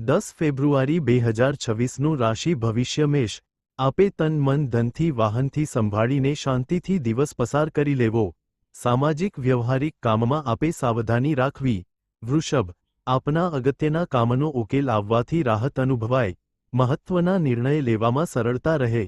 દસ ફેબ્રુઆરી બે હજાર છવ્વીસનું રાશિ ભવિષ્ય મેષ આપે તન મન ધનથી વાહનથી સંભાળીને શાંતિથી દિવસ પસાર કરી લેવો. સામાજિક વ્યવહારિક કામમાં આપે સાવધાની રાખવી. વૃષભ, આપના અગત્યના કામનો ઉકેલ આવવાથી રાહત અનુભવાય. મહત્વના નિર્ણય લેવામાં સરળતા રહે.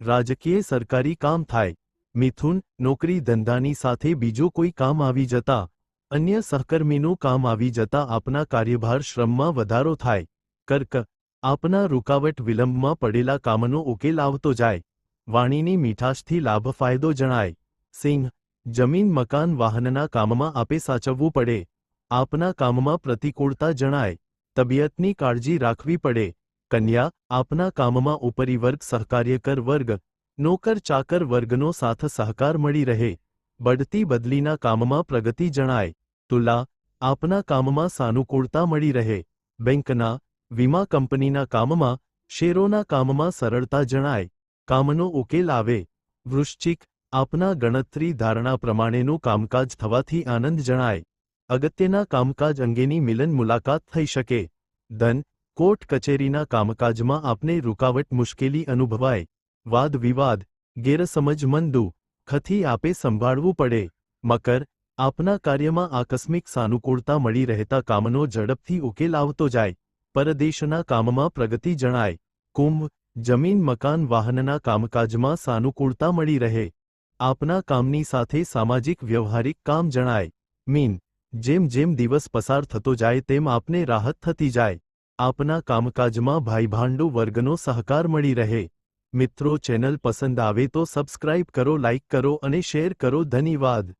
રાજકીય સરકારી કામ થાય. મિથુન, નોકરી ધંધાની સાથે બીજું કોઈ કામ આવી જતા. અન્ય સહકર્મીનું કામ આવી જતા આપના કાર્યભાર શ્રમમાં વધારો થાય. કર્ક, આપના રૂકાવટ વિલંબમાં પડેલા કામનો ઉકેલ આવતો જાય. વાણીની મીઠાશથી લાભ ફાયદો જણાય. સિંહ, જમીન મકાન વાહનના કામમાં આપે સાચવવું પડે. આપના કામમાં પ્રતિકૂળતા જણાય. તબિયતની કાળજી રાખવી પડે. કન્યા, આપના કામમાં ઉપરી વર્ગ સહકાર્યકર વર્ગ, નોકર ચાકર વર્ગનો સાથ સહકાર મળી રહે. બઢતી બદલીના કામમાં પ્રગતિ જણાય. તુલા, આપના કામમાં સાનુકૂળતા મળી રહે. બેંકના વીમા કંપનીના કામમાં, શેરોના કામમાં સરળતા જણાય, કામનો ઉકેલ આવે, વૃશ્ચિક, આપના ગણતરી ધારણા પ્રમાણેનું કામકાજ થવાથી આનંદ જણાય, અગત્યના કામકાજ અંગેની મિલન મુલાકાત થઈ શકે, ધન, કોર્ટ કચેરીના કામકાજમાં આપને રૂકાવટ મુશ્કેલી અનુભવાય, વાદ વિવાદ, ગેરસમજ મંદુ, ખથી આપે સંભાળવું પડે, મકર, આપના કાર્યમાં આકસ્મિક સાનુકૂળતા મળી રહેતા કામનો ઝડપથી ઉકેલ આવતો જાય પરદેશના કામમાં પ્રગતિ જણાય. કુંભ, જમીન, મકાન, વાહનના કામકાજમાં સાનુકૂળતા મળી રહે. આપના કામની સાથે સામાજિક વ્યવહારિક કામ જણાય. મીન, જેમ જેમ દિવસ પસાર થતો જાય તેમ આપને રાહત થતી જાય. આપના કામકાજમાં ભાઈભાંડુ વર્ગનો સહકાર મળી રહે. મિત્રો, ચેનલ પસંદ આવે તો સબસ્ક્રાઇબ કરો, લાઇક કરો અને શેર કરો. ધન્યવાદ.